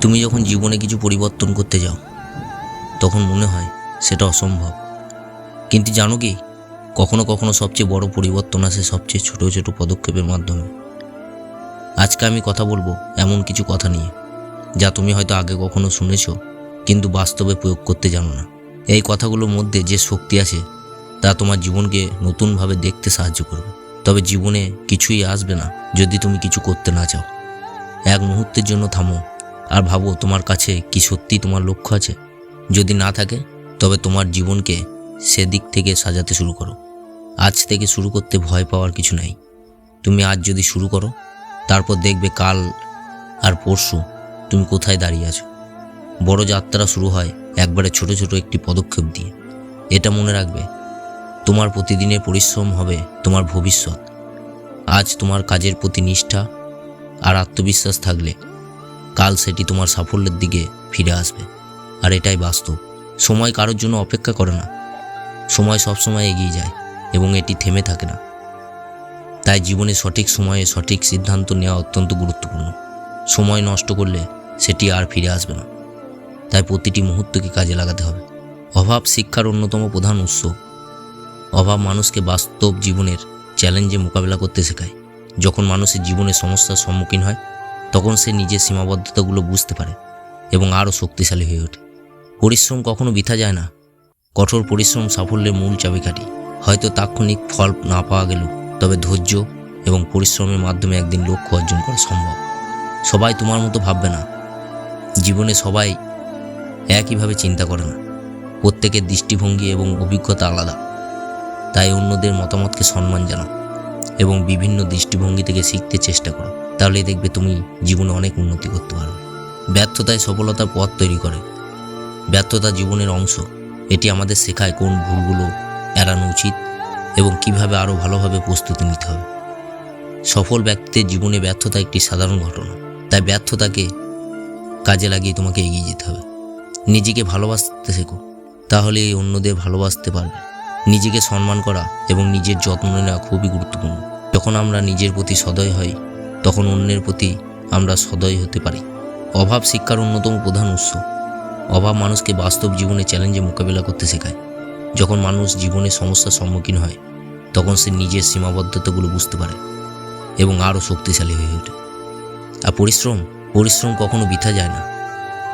তুমি যখন জীবনে কিছু পরিবর্তন করতে যাও, তখন মনে হয় সেটা অসম্ভব। কিন্তু জানো কি, কখনো কখনো সবচেয়ে বড় পরিবর্তন আসে সবচেয়ে ছোট ছোট পদক্ষেপের মাধ্যমে। আজকে আমি কথা বলব এমন কিছু কথা নিয়ে, যা তুমি হয়তো আগে কখনো শুনেছো, কিন্তু বাস্তবে প্রয়োগ করতে জানো না। এই কথাগুলোর মধ্যে যে শক্তি আছে তা তোমার জীবনকে নতুনভাবে দেখতে সাহায্য করবে। তবে জীবনে কিছুই আসবে না যদি তুমি কিছু করতে না চাও। এক মুহূর্তের জন্য থামো আর ভাবো তোমার কাছে কি সত্যি তোমার লক্ষ্য আছে? যদি না থাকে, তবে তোমার জীবনকে সেদিক থেকে সাজাতে শুরু করো। আজ থেকে শুরু করতে ভয় পাওয়ার কিছু নাই। তুমি আজ যদি শুরু করো, তারপর দেখবে কাল আর পরশু তুমি কোথায় দাঁড়িয়ে আছো। বড় যাত্রা শুরু হয় একবারে ছোট ছোট একটি পদক্ষেপ দিয়ে। এটা মনে রাখবে, তোমার প্রতিদিনের পরিশ্রম হবে তোমার ভবিষ্যৎ। আজ তোমার কাজের প্রতি নিষ্ঠা আর আত্মবিশ্বাস থাকলে কাল সেটি তোমার সাফল্যের দিকে ফিরে আসবে। আর এটাই বাস্তব। সময় কারোর জন্য অপেক্ষা করে না। সময় সবসময় এগিয়ে যায় এবং এটি থেমে থাকে না। তাই জীবনে সঠিক সময়ে সঠিক সিদ্ধান্ত নেওয়া অত্যন্ত গুরুত্বপূর্ণ। সময় নষ্ট করলে সেটি আর ফিরে আসবে না। তাই প্রতিটি মুহূর্তকে কাজে লাগাতে হবে। অভাব শিক্ষার অন্যতম প্রধান উৎস। অভাব মানুষকে বাস্তব জীবনের চ্যালেঞ্জে মোকাবিলা করতে শেখায়। যখন মানুষের জীবনে সমস্যার সম্মুখীন হয় তখন সে নিজের সীমাবদ্ধতাগুলো বুঝতে পারে এবং আরও শক্তিশালী হয়ে ওঠে। পরিশ্রম কখনো বৃথা যায় না। কঠোর পরিশ্রম সাফল্যের মূল চাবিকাঠি। হয়তো তাৎক্ষণিক ফল না পাওয়া গেল, তবে ধৈর্য এবং পরিশ্রমের মাধ্যমে একদিন লক্ষ্য অর্জন করা সম্ভব। সবাই তোমার মতো ভাববে না। জীবনে সবাই একইভাবে চিন্তা করে না। প্রত্যেকের দৃষ্টিভঙ্গি এবং অভিজ্ঞতা আলাদা। তাই অন্যদের মতামতকে সম্মান জানাও এবং বিভিন্ন দৃষ্টিভঙ্গি থেকে শিখতে চেষ্টা করো। তাহলে দেখবে তুমি জীবনে অনেক উন্নতি করতে পারো। ব্যর্থতায় সফলতার পথ তৈরি করে। ব্যর্থতা জীবনের অংশ। এটি আমাদের শেখায় কোন ভুলগুলো এড়ানো উচিত এবং কীভাবে আরও ভালোভাবে প্রস্তুতি নিতে হবে। সফল ব্যক্তিদের জীবনে ব্যর্থতা একটি সাধারণ ঘটনা। তাই ব্যর্থতাকে কাজে লাগিয়ে তোমাকে এগিয়ে যেতে হবে। নিজেকে ভালোবাসতে শেখো। তাহলে অন্যদের ভালোবাসতে পারবে। নিজেকে সম্মান করা এবং নিজের যত্ন নেওয়া খুবই গুরুত্বপূর্ণ। যখন আমরা নিজের প্রতি সদয় হই তখন অন্যের প্রতি আমরা সদয় হতে পারি। অভাব শিক্ষার অন্যতম প্রধান উৎস। অভাব মানুষকে বাস্তব জীবনে চ্যালেঞ্জে মোকাবিলা করতে শেখায়। যখন মানুষ জীবনে সমস্যার সম্মুখীন হয়, তখন সে নিজের সীমাবদ্ধতাগুলো বুঝতে পারে এবং আরও শক্তিশালী হয়ে ওঠে। আর পরিশ্রম? পরিশ্রম কখনো বৃথা যায় না।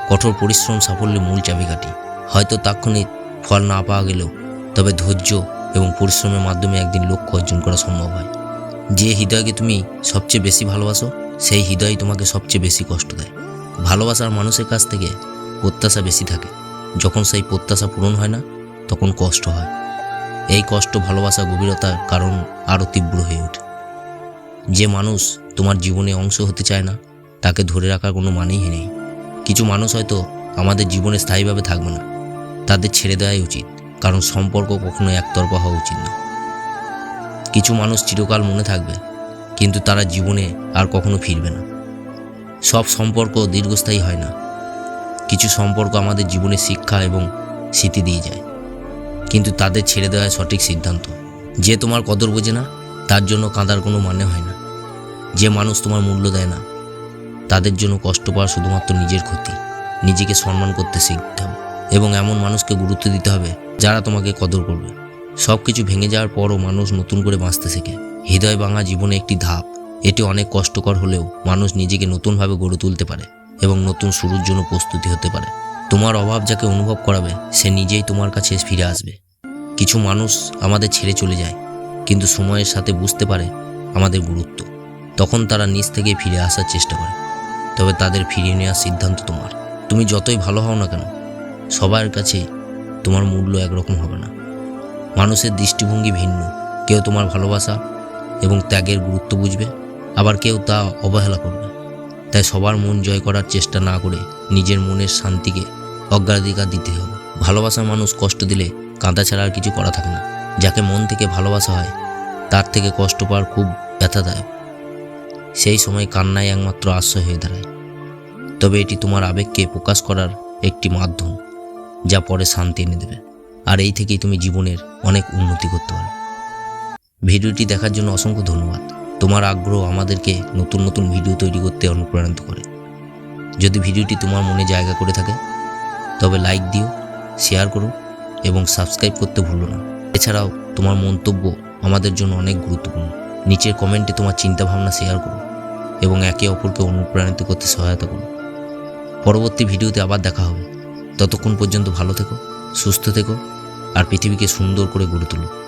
কঠোর পরিশ্রম সাফল্যের মূল চাবিকাঠি। হয়তো তাৎক্ষণিক ফল না পাওয়া গেলেও, তবে ধৈর্য এবং পরিশ্রমের মাধ্যমে একদিন লক্ষ্য অর্জন করা সম্ভব হয়। যে হৃদয়কে তুমি সবচেয়ে বেশি ভালোবাসো, সেই হৃদয় তোমাকে সবচেয়ে বেশি কষ্ট দেয়। ভালোবাসার মানুষের কাছ থেকে প্রত্যাশা বেশি থাকে। যখন সেই প্রত্যাশা পূরণ হয় না, তখন কষ্ট হয়। এই কষ্ট, ভালোবাসা, গভীরতার কারণ আরও তীব্র হয়ে ওঠে। যে মানুষ তোমার জীবনে অংশ হতে চায় না, তাকে ধরে রাখার কোনো মানেই নেই। কিছু মানুষ হয়তো আমাদের জীবনে স্থায়ীভাবে থাকবে না। তাদের ছেড়ে দেওয়াই উচিত, কারণ সম্পর্ক কখনো একতরফা হওয়া উচিত না কিছু মানুষ চিরকাল মনে থাকবে, কিন্তু তারা জীবনে আর কখনো ফিরবে না। সব সম্পর্ক দীর্ঘস্থায়ী হয় না। কিছু সম্পর্ক আমাদের জীবনে শিক্ষা এবং স্মৃতি দিয়ে যায়। কিন্তু তাদের ছেড়ে দেওয়া সঠিক সিদ্ধান্ত। যে তোমার কদর বোঝে না, তার জন্য কাঁদার কোনো মানে হয় না। যে মানুষ তোমার মূল্য দেয় না, তাদের জন্য কষ্ট পাওয়া শুধুমাত্র নিজের ক্ষতি, নিজেকে সম্মান করতে শিখতে হবে। এবং এমন মানুষকে গুরুত্ব দিতে হবে যারা তোমাকে কদর করবে। সব কিছু ভেঙে যাওয়ার পরও মানুষ নতুন করে বাঁচতে শেখে। হৃদয় ভাঙা জীবনে একটি ধাপ, এটি অনেক কষ্টকর হলেও মানুষ নিজেকে নতুনভাবে গড়ে তুলতে পারে এবং নতুন শুরুর জন্য প্রস্তুতি হতে পারে। তোমার অভাব যাকে অনুভব করাবে, সে নিজেই তোমার কাছে ফিরে আসবে। কিছু মানুষ আমাদের ছেড়ে চলে যায়, কিন্তু সময়ের সাথে বুঝতে পারে আমাদের গুরুত্ব। তখন তারা নিজ থেকে ফিরে আসার চেষ্টা করে, তবে তাদের ফিরিয়ে নেওয়ার সিদ্ধান্ত তোমার। তুমি যতই ভালো হও না কেন, সবার কাছে তোমার মূল্য একরকম হবে না। মানুষের দৃষ্টিভঙ্গি ভিন্ন। কেউ তোমার ভালোবাসা এবং ত্যাগের গুরুত্ব বুঝবে, আবার কেউ তা অবহেলা করবে তাই সবার মন জয় করার চেষ্টা না করে নিজের মনের শান্তিকে অগ্রাধিকার দিতে হবে। ভালোবাসার মানুষ কষ্ট দিলে কাঁদা ছাড়া আর কিছু করা থাকে না। যাকে মন থেকে ভালোবাসা হয়, তার থেকে কষ্ট পাওয়ার খুব ব্যথাদায়ক। সেই সময় কান্নাই একমাত্র আশ্রয় হয়ে দাঁড়ায়। তবে এটি তোমার আবেগকে প্রকাশ করার একটি মাধ্যম, যা পরে শান্তি এনে দেবে। আর এই থেকেই তুমি জীবনের অনেক উন্নতি করতে পারো। ভিডিওটি দেখার জন্য অসংখ্য ধন্যবাদ। তোমার আগ্রহ আমাদেরকে নতুন নতুন ভিডিও তৈরি করতে অনুপ্রাণিত করে। যদি ভিডিওটি তোমার মনে জায়গা করে থাকে, তবে লাইক দিও, শেয়ার করো এবং সাবস্ক্রাইব করতে ভুলো না। এছাড়াও, তোমার মন্তব্য আমাদের জন্য অনেক গুরুত্বপূর্ণ। নিচের কমেন্টে তোমার চিন্তাভাবনা শেয়ার করো এবং একে অপরকে অনুপ্রাণিত করতে সহায়তা করো। পরবর্তী ভিডিওতে আবার দেখা হবে। ততক্ষণ পর্যন্ত ভালো থেকো, সুস্থ থেকো। আর পৃথিবীকে সুন্দর করে গড়ে তোলো